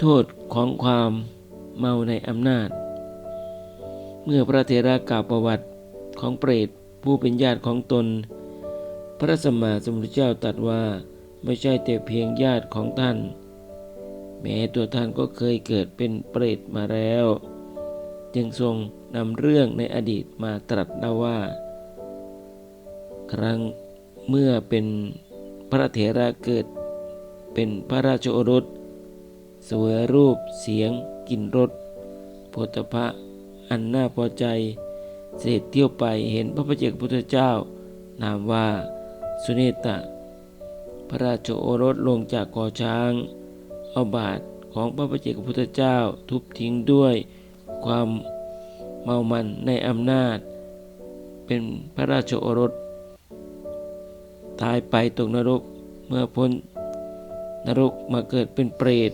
โทษของความเมาในอำนาจ เมื่อพระเถระกล่าวประวัติของเปรตผู้เป็นญาติของตน พระสัมมาสัมพุทธเจ้าตรัสว่าไม่ใช่แต่เพียงญาติของท่าน แม้ตัวท่านก็เคยเกิดเป็นเปรตมาแล้ว จึงทรงนำเรื่องในอดีตมาตรัสเล่าว่า ครั้งเมื่อเป็นพระเถระเกิดเป็นพระราชโอรส สวยรูปเสียงกลิ่นรสโผฏฐะอันน่าพอใจ เสด็จเที่ยวไปเห็นพระประเจกพุทธเจ้า นามว่าสุเนตะ พระราชโอรสลงจากกอช้าง เอาบาทของพระประเจกพุทธเจ้าทุบทิ้งด้วยความเมามันในอำนาจ เป็นพระราชโอรส ตายไปตกนรกเมื่อพ้นนรกมาเกิดเป็นเปรต